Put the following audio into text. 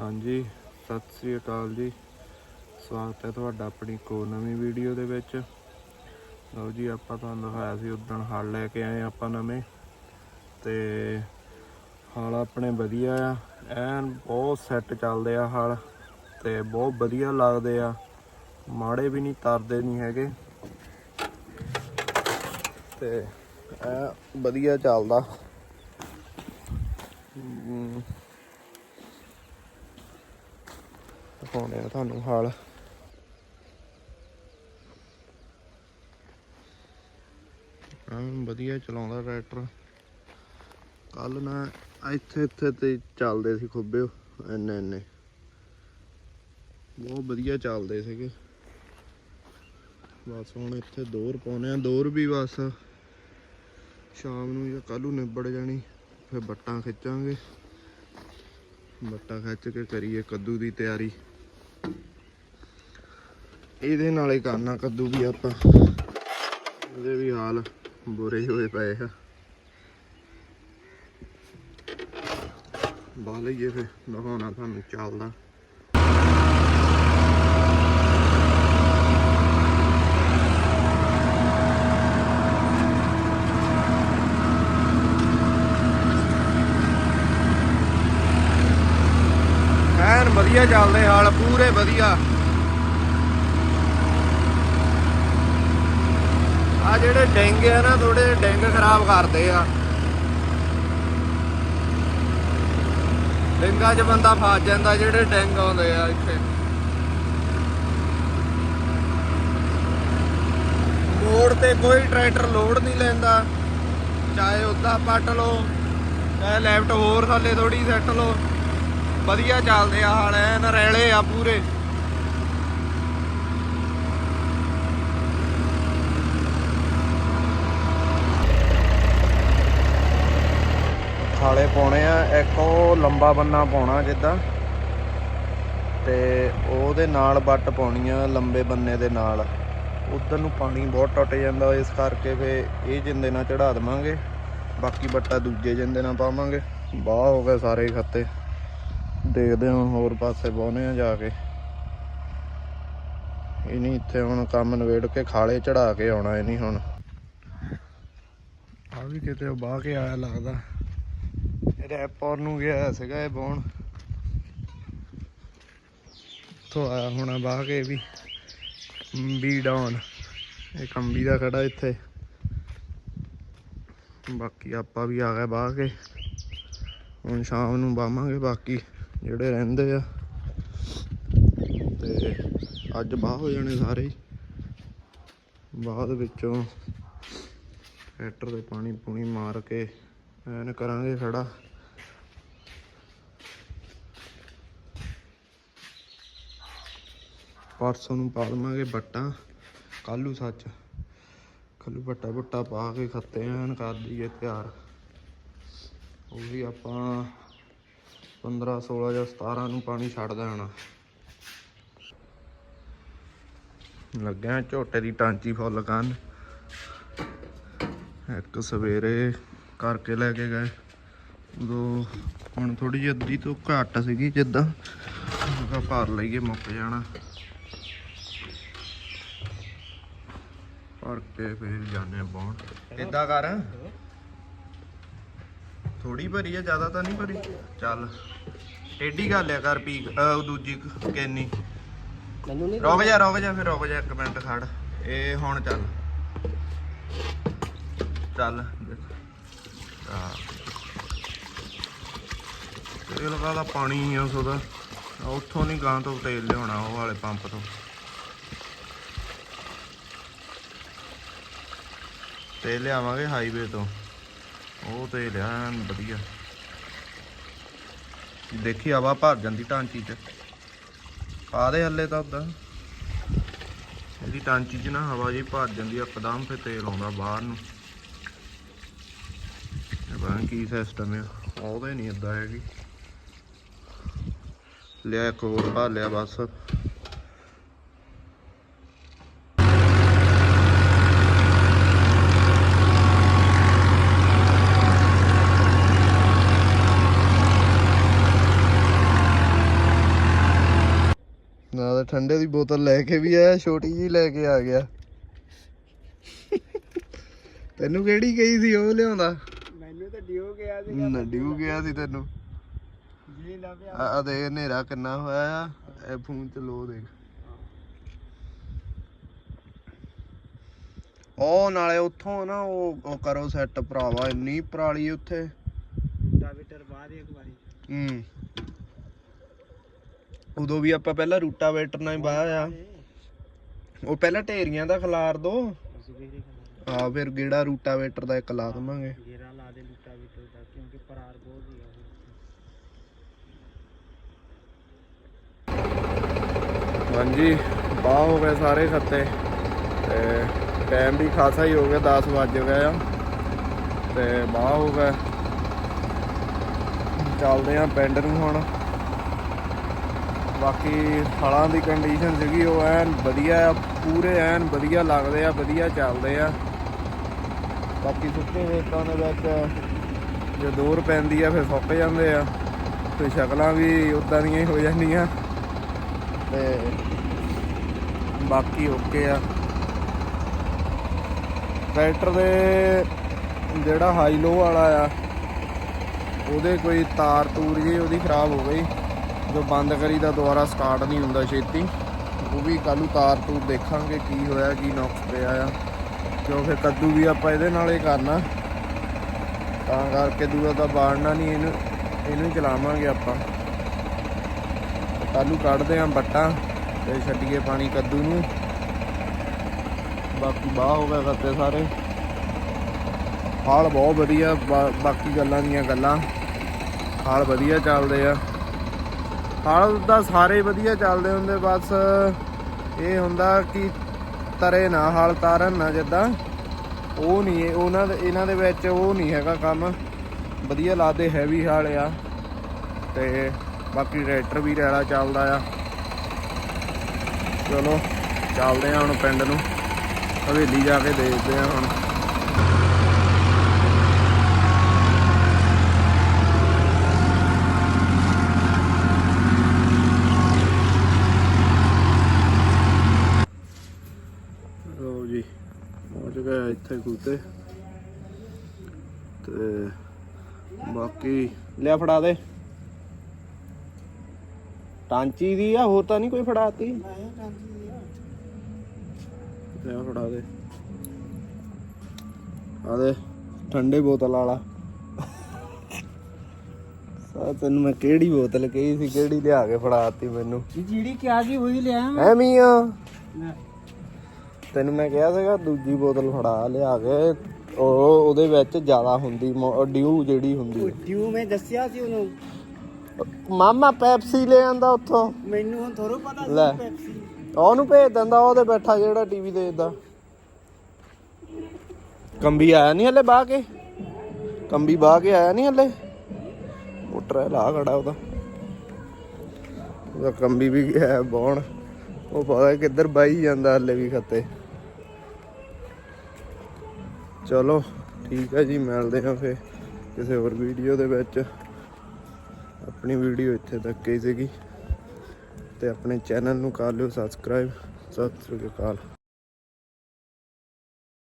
ਹਾਂਜੀ, ਸਤਿ ਸ੍ਰੀ ਅਕਾਲ ਜੀ। ਸਵਾਗਤ ਹੈ ਤੁਹਾਡਾ ਆਪਣੀ ਇੱਕ ਨਵੀਂ ਵੀਡੀਓ ਦੇ ਵਿੱਚ। ਲਓ ਜੀ, ਆਪਾਂ ਤੁਹਾਨੂੰ ਦਿਖਾਇਆ ਸੀ ਉਦੋਂ ਹਲ ਲੈ ਕੇ ਆਏ ਆਪਾਂ ਨਵੇਂ। ਤੇ ਹਲ ਆਪਣੇ ਵਧੀਆ ਆ। ਐਨ ਬਹੁਤ ਸੈੱਟ ਚੱਲਦੇ ਆ ਹਲ ਤੇ ਬਹੁਤ ਵਧੀਆ ਲੱਗਦੇ ਆ। ਮਾੜੇ ਵੀ ਨਹੀਂ, ਤਰਦੇ ਨਹੀਂ ਹੈਗੇ। ਤੇ ਐ ਵਧੀਆ ਚੱਲਦਾ। ਦਿਖਾਉਂਦੇ ਆ ਤੁਹਾਨੂੰ ਹਾਲ ਹਾਂ, ਵਧੀਆ ਚਲਾਉਂਦਾ ਟਰੈਕਟਰ ਕੱਲ ਨਾ ਇੱਥੇ ਇੱਥੇ ਤੇ ਚੱਲਦੇ ਸੀ ਖੁੱਬੇ। ਇੰਨੇ ਇੰਨੇ। ਬਹੁਤ ਵਧੀਆ ਚੱਲਦੇ ਸੀਗੇ। ਬਸ ਹੁਣ ਇੱਥੇ ਦੋਰ ਪਾਉਨੇ ਆ ਦੋਰ ਵੀ ਬਸ ਸ਼ਾਮ ਨੂੰ ਜਾਂ ਕੱਲੂ ਨਿਬੜ ਜਾਣੀ। ਫਿਰ ਬੱਟਾਂ ਖਿੱਚਾਂਗੇ। ਬੱਟਾ ਖਿੱਚ ਕੇ ਕਰੀਏ ਕੱਦੂ ਦੀ ਤਿਆਰੀ। ਇਹਦੇ ਨਾਲ ਹੀ ਕਰਨਾ ਕੱਦੂ ਵੀ ਆਪਾਂ। ਇਹਦੇ ਵੀ ਹਾਲ ਬੁਰੇ ਹੋਏ ਪਏ ਆ। ਬਾਹ ਲਈਏ ਫਿਰ, ਦਿਖਾਉਣਾ ਤੁਹਾਨੂੰ ਚੱਲਦਾ। ਐਨ ਵਧੀਆ ਚੱਲਦੇ ਹਾਲ, ਪੂਰੇ ਵਧੀਆ। ਆ ਜਿਹੜੇ ਡੈਂਗ ਆ ਨਾ ਥੋੜੇ ਡੈਂਗ ਖਰਾਬ ਕਰਦੇ ਆ। ਡੈਂਗਾ 'ਚ ਬੰਦਾ ਫਸ ਜਾਂਦਾ, ਜਿਹੜੇ ਡੈਂਗ ਆਉਂਦੇ ਆ ਇੱਥੇ। ਮੋੜ ਤੇ ਕੋਈ ਟਰੈਕਟਰ ਲੋਡ ਨਹੀਂ ਲੈਂਦਾ। ਚਾਹੇ ਉੱਦਾਂ ਪੱਟ ਲਓ, ਚਾਹੇ ਲੈਫਟ ਹੋਰ ਥੱਲੇ ਥੋੜੀ ਸੈੱਟ ਲਓ। ਵਧੀਆ ਚੱਲਦੇ ਆ ਹਾਲ ਐ ਨਰੇਲੇ ਆ ਪੂਰੇ। ਖਾਲੇ ਪਾਉਣੇ ਆ, ਇੱਕ ਉਹ ਲੰਬਾ ਬੰਨਾ ਪਾਉਣਾ ਜਿੱਦਾਂ। ਤੇ ਉਹਦੇ ਨਾਲ ਵੱਟ ਪਾਉਣੀ ਆ, ਲੰਬੇ ਬੰਨੇ ਦੇ ਨਾਲ। ਉਧਰ ਨੂੰ ਪਾਣੀ ਬਹੁਤ ਟੁੱਟ ਜਾਂਦਾ, ਇਸ ਕਰਕੇ ਫੇ ਇਹ ਜਿੰਦੇ ਨਾਲ ਚੜਾ ਦਵਾਂਗੇ। ਬਾਕੀ ਬੱਟਾ ਦੂਜੇ ਜਿੰਦੇ ਨਾਲ ਪਾਵਾਂਗੇ। ਬਾਹ ਹੋ ਗਏ ਸਾਰੇ ਹੀ ਖੱਤੇ। ਦੇਖਦੇ ਹਾਂ ਹੋਰ ਪਾਸੇ ਪਾਉਨੇ ਆ ਜਾ ਕੇ। ਇਹ ਨਹੀਂ ਇੱਥੇ ਹੁਣ ਕੰਮ ਨਵੇੜ ਕੇ ਖਾਲੇ ਚੜਾ ਕੇ ਆਉਣਾ, ਇਹ ਨਹੀਂ ਹੁਣ। ਆ ਵੀ ਕਿਤੇ ਬਾਹ ਕੇ ਆਇਆ ਲੱਗਦਾ। ਰੈਪਰ ਨੂੰ ਗਿਆ ਸੀਗਾ ਇਹ ਬੌਣ। ਤੋਂ ਆਇਆ ਹੋਣਾ ਬਾਹ ਕੇ ਵੀ। B down. ਇਹ ਕੰਬੀ ਦਾ ਖੜਾ ਇੱਥੇ। ਬਾਕੀ ਆਪਾਂ ਵੀ ਆ ਗਏ ਬਾਹ ਕੇ। ਹੁਣ ਸ਼ਾਮ ਨੂੰ ਬਾਵਾਂਗੇ ਬਾਕੀ ਜਿਹੜੇ ਰਹਿੰਦੇ ਆ। ਤੇ ਅੱਜ ਬਾਹ ਹੋ ਜਾਣੇ ਸਾਰੇ ਬਾਅਦ ਵਿੱਚੋਂ ਟਰੈਕਟਰ ਦੇ ਪਾਣੀ ਪੂਣੀ ਮਾਰ ਕੇ ਐਨ ਕਰਾਂਗੇ ਖੜਾ। ਪਰਸੋਂ ਨੂੰ ਪਾ ਲਵਾਂਗੇ ਬੱਟਾਂ ਕੱਲੂ ਸੱਚ। ਕੱਲੂ ਬੱਟਾ ਬੁੱਟਾ ਪਾ ਕੇ ਖੱਤੇ ਐਨ ਕਰ ਦਈਏ ਤਿਆਰ। ਉਹ ਵੀ ਆਪਾਂ 15 16 ਜਾਂ 17 ਨੂੰ ਪਾਣੀ ਛੱਡ ਦੇਣਾ। ਲੱਗਿਆ ਝੋਟੇ ਦੀ ਟਾਂਚੀ ਫੁੱਲ ਕਰਨ। ਇੱਕ ਸਵੇਰੇ ਕਰਕੇ ਲੈ ਕੇ ਗਏ। ਉਦੋਂ ਹੁਣ ਥੋੜੀ ਜਿਹੀ ਅੱਧੀ ਤੋਂ ਘੱਟ ਸੀਗੀ ਜਿੱਦਾਂ। ਉਹਦਾ ਭਰ ਲਈਏ ਮੁੱਕ ਜਾਣਾ। ਭਰ ਕੇ ਫਿਰ ਜਾਣੇ ਬੌਣ ਇਦਾਂ ਕਰ। ਥੋੜੀ ਭਰੀ ਆ ਜ਼ਿਆਦਾ ਤਾਂ ਨਹੀਂ ਭਰੀ। ਚੱਲ। ਟੇਢੀ ਕਰ ਲਿਆ ਕਰ ਪੀਕ ਅਹ ਦੂਜੀ ਕੈਨੀ। ਮੈਨੂੰ ਨਹੀਂ ਰੁਕ ਜਾ ਰੁਕ ਜਾ ਫਿਰ ਰੁਕ ਜਾ ਇੱਕ ਮਿੰਟ ਖੜ। ਇਹ ਹੁਣ ਚੱਲ। ਚੱਲ ਦੇਖ। ਆ ਤੇਲ ਦਾ ਪਾਣੀ ਆ ਸੋਦਾ ਉੱਥੋਂ ਨਹੀਂ ਗਾਂ ਤੋਂ ਤੇਲ ਲਿਆਉਣਾ, ਉਹ ਵਾਲੇ ਪੰਪ ਤੋਂ। ਤੇਲ ਲਿਆਵਾਂਗੇ ਹਾਈਵੇ ਤੋਂ। ਉਹ ਤੇਲ ਆ, ਐਨ ਵਧੀਆ। ਦੇਖੀ ਹਵਾ ਭਰ ਜਾਂਦੀ ਟਾਂਚੀ 'ਚ। ਪਾ ਦੇ ਹੱਲੇ ਤਾਂ ਉਦਾਂ। ਇਹਦੀ ਟਾਂਚੀ 'ਚ ਨਾ ਹਵਾ ਜੀ ਭਰ ਜਾਂਦੀ ਆ, ਇੱਕਦਮ ਫੇ ਤੇਲ ਆਉਂਦਾ ਬਾਹਰ ਨੂੰ। ਪਤਾ ਕੀ ਸਿਸਟਮ ਆ। ਉਹਦੇ ਨਹੀਂ ਇਦਾਂ ਹੈਗੀ। ਲਿਆ ਇੱਕ ਹੋਰ ਭਰ ਲਿਆ ਬਸ। ਨਾ ਤਾਂ ਠੰਡੇ ਦੀ ਬੋਤਲ ਲੈ ਕੇ ਵੀ ਆਇਆ ਛੋਟੀ ਜੀ ਲੈ ਕੇ ਆ ਗਿਆ। ਤੈਨੂੰ ਕਿਹੜੀ ਕਹੀ ਸੀ ਉਹ ਲਿਆਉਂਦਾ? ਡਿਓ ਗਿਆ ਸੀ ਨੱਡਿਓ ਗਿਆ ਸੀ ਤੈਨੂੰ। ਜੀ ਲੱਭਿਆ ਆ ਆ ਦੇਖ ਹਨੇਰਾ ਕਿੰਨਾ ਹੋਇਆ ਆ। ਇਹ ਫੋਨ ਚ ਲੋ ਦੇਖ। ਉਹ ਨਾਲੇ ਉੱਥੋਂ ਨਾ ਉਹ ਉਹ ਕਰੋ ਸੈੱਟ ਭਰਾਵਾ ਇੰਨੀ ਪਰਾਲੀ ਉੱਥੇ। ਡਾਵੀਟਰ ਬਾਅਦ ਇੱਕ ਵਾਰੀ। ਹੂੰ। ਉਦੋਂ ਵੀ ਆਪਾਂ ਪਹਿਲਾਂ ਰੂਟਾਵੇਟਰ ਨਾਲ ਹੀ ਬਾਇਆ ਆ। ਉਹ ਪਹਿਲਾਂ ਢੇਰੀਆਂ ਦਾ ਖਿਲਾਰ ਦੋ। ਆ ਫਿਰ ਗੇੜਾ ਰੂਟਾਵੇਟਰ ਦਾ ਇੱਕ ਲਾ ਦਵਾਂਗੇ ਗੇਰਾ ਲਾ ਦੇ ਲੁੱਟਾ ਵੀਟਰ ਦਾ ਕਿਉਂਕਿ ਪਰਾਰ ਬਹੁਤ ਹੀ ਆ ਹਾਂਜੀ, ਬਾਹ ਹੋ ਗਏ ਸਾਰੇ ਖੱਤੇ। ਤੇ ਟਾਈਮ ਵੀ ਖਾਸਾ ਹੀ ਹੋ ਗਿਆ 10 ਵੱਜ ਗਏ ਆ। ਤੇ ਬਾਹ ਹੋ ਗਏ। ਚੱਲਦੇ ਆ ਪਿੰਡ ਨੂੰ ਹੁਣ। ਬਾਕੀ ਫਲਾਂ ਦੀ ਕੰਡੀਸ਼ਨ ਸੀਗੀ, ਉਹ ਐਨ ਵਧੀਆ ਆ, ਪੂਰੇ ਐਨ ਵਧੀਆ ਲੱਗਦੇ ਆ, ਵਧੀਆ ਚੱਲਦੇ ਆ। ਬਾਕੀ ਸੁੱਕੇ ਖੇਤਾਂ ਦੇ ਵਿੱਚ ਜੇ ਦੂਰ ਪੈਂਦੀ ਆ, ਫਿਰ ਸੁੱਕ ਜਾਂਦੇ ਆ। ਤੇ ਸ਼ਕਲਾਂ ਵੀ ਉਦਾਂ ਦੀਆਂ ਹੀ ਹੋ ਜਾਂਦੀਆਂ। ਤੇ ਬਾਕੀ ਓਕੇ ਆ। ਟਰੈਕਟਰ ਦੇ ਜਿਹੜਾ ਹਾਈ ਲੋ ਵਾਲਾ ਆ, ਉਹਦੇ ਕੋਈ ਤਾਰ ਤੂਰ ਜੀ ਉਹਦੀ ਖਰਾਬ ਹੋ ਗਈ। ਜੋ ਬੰਦ ਕਰੀ ਤਾਂ ਦੁਬਾਰਾ ਸਟਾਰਟ ਨਹੀਂ ਹੁੰਦਾ ਛੇਤੀ। ਉਹ ਵੀ ਕੱਲ੍ਹ ਨੂੰ ਤਾਰ ਤੂਰ ਦੇਖਾਂਗੇ ਕੀ ਹੋਇਆ, ਕੀ ਨੁਕਸ ਪਿਆ ਆ। ਕਿਉਂਕਿ ਕੱਦੂ ਵੀ ਆਪਾਂ ਇਹਦੇ ਨਾਲ ਹੀ ਕਰਨਾ। ਤਾਂ ਕਰਕੇ ਦੂਆ ਤਾਂ ਬਾੜਨਾ ਨਹੀਂ, ਇਹਨੂੰ ਇਹਨੂੰ ਚਲਾਵਾਂਗੇ ਆਪਾਂ। ਕੱਲ੍ਹ ਕੱਢਦੇ ਆਂ ਬੱਟਾਂ ਤੇ ਛੱਡੀਏ ਪਾਣੀ ਕੱਦੂ ਨੂੰ। ਬਾਕੀ ਬਾਹ ਹੋ ਗਿਆ ਕਰਦੇ ਸਾਰੇ। ਹਾਲ ਬਹੁਤ ਵਧੀਆ, ਬਾ- ਬਾਕੀ ਗੱਲਾਂ ਦੀਆਂ ਗੱਲਾਂ। ਹਾਲ ਵਧੀਆ ਚੱਲਦੇ ਆ। ਹਾਲ ਦਾ ਸਾਰੇ ਵਧੀਆ ਚੱਲਦੇ ਹੁੰਦੇ, ਬਸ ਇਹ ਹੁੰਦਾ ਕਿ ਤਰੇ ਨਾ, ਹਾਲ ਤਾਰਨ ਨਾ ਜਿੱਦਾਂ। ਉਹ ਨਹੀਂ, ਉਹਨਾਂ ਦੇ, ਇਹਨਾਂ ਦੇ ਵਿੱਚ ਉਹ ਨਹੀਂ ਹੈਗਾ ਕੰਮ। ਵਧੀਆ ਲੱਗਦੇ ਹੈਵੀ ਹਾਲ ਆ। ਤੇ ਬਾਕੀ ਟਰੈਕਟਰ ਵੀ ਰੈਲਾ ਚੱਲਦਾ ਆ। ਚਲੋ, ਚੱਲਦੇ ਆ ਹੁਣ ਪਿੰਡ ਨੂੰ। ਹਵੇਲੀ ਜਾ ਕੇ ਦੇਖਦੇ ਆ ਹੁਣ। ਲੋ ਜੀ, ਪਹੁੰਚ ਗਏ ਇੱਥੇ ਕੁੱਤੇ ਤੇ ਬਾਕੀ, ਲਿਆ ਫੜਾ ਦੇ। ਟਾਂਚੀ ਦੀ ਆ ਹੋਰ ਤਾਂ ਨਹੀਂ ਕੋਈ ਫੜਾਤੀ? ਲਿਆ ਫੜਾ ਦੇ। ਆ ਦੇ ਠੰਡੇ ਬੋਤਲ ਵਾਲਾ। ਸਾ ਤੈਨੂੰ ਮੈਂ ਕਿਹੜੀ ਬੋਤਲ ਕਹੀ ਸੀ ਕਿਹੜੀ ਲਿਆ ਕੇ ਫੜਾਤੀ ਮੈਨੂੰ? ਜਿਹੜੀ ਕਿਹਾ ਸੀ ਉਹੀ ਲਿਆ ਮੈਂ। ਐਵੇਂ ਆ ਤੈਨੂੰ ਮੈਂ ਕਿਹਾ ਸੀਗਾ ਦੂਜੀ ਬੋਤਲ ਫੜਾ ਲਿਆ ਕੇ। ਉਹ ਉਹਦੇ ਵਿੱਚ ਜ਼ਿਆਦਾ ਹੁੰਦੀ ਡਿਊ ਜਿਹੜੀ ਹੁੰਦੀ ਡਿਊ ਮੈਂ ਦੱਸਿਆ ਸੀ ਉਹਨੂੰ। ਮਾਮਾ ਪੈਪਸੀ ਲੈ ਆਂਦਾ ਉੱਥੋਂ। ਮੈਨੂੰ ਹੁਣ ਥੋੜਾ ਪਤਾ ਲੈ। ਸੀ ਪੈਪਸੀ ਉਹਨੂੰ ਭੇਜ ਦਿੰਦਾ ਉਹਦੇ ਬੈਠਾ ਜਿਹੜਾ ਟੀਵੀ ਦੇਖਦਾ। ਕੰਬੀ ਆਇਆ ਨਹੀਂ ਹਲੇ ਬਾਹ ਕੇ? ਕੰਬੀ ਬਾਹ ਕੇ ਆਇਆ ਨਹੀਂ ਹਲੇ? ਮੋਟਰ ਲਾ ਖੜਾ ਉਹਦਾ। ਉਹਦਾ ਕੰਬੀ ਵੀ ਗਿਆ ਬੌਣ। ਉਹ ਪਤਾ ਨੀ ਕਿੱਧਰ ਬਾਈ ਜਾਂਦਾ ਹਲੇ ਵੀ ਖੱਤੇ। ਚਲੋ ਠੀਕ ਹੈ ਜੀ ਮਿਲਦੇ ਹਾਂ ਫੇ ਕਿਸੇ ਹੋਰ ਵੀਡੀਓ ਦੇ ਵਿੱਚ। ਆਪਣੀ ਵੀਡੀਓ ਇੱਥੇ ਤੱਕ ਹੀ ਸੀਗੀ। ਤੇ ਆਪਣੇ ਚੈਨਲ ਨੂੰ ਕਰ ਲਿਓ ਸਬਸਕ੍ਰਾਈਬ ਸਤਿ ਸ੍ਰੀ ਅਕਾਲ।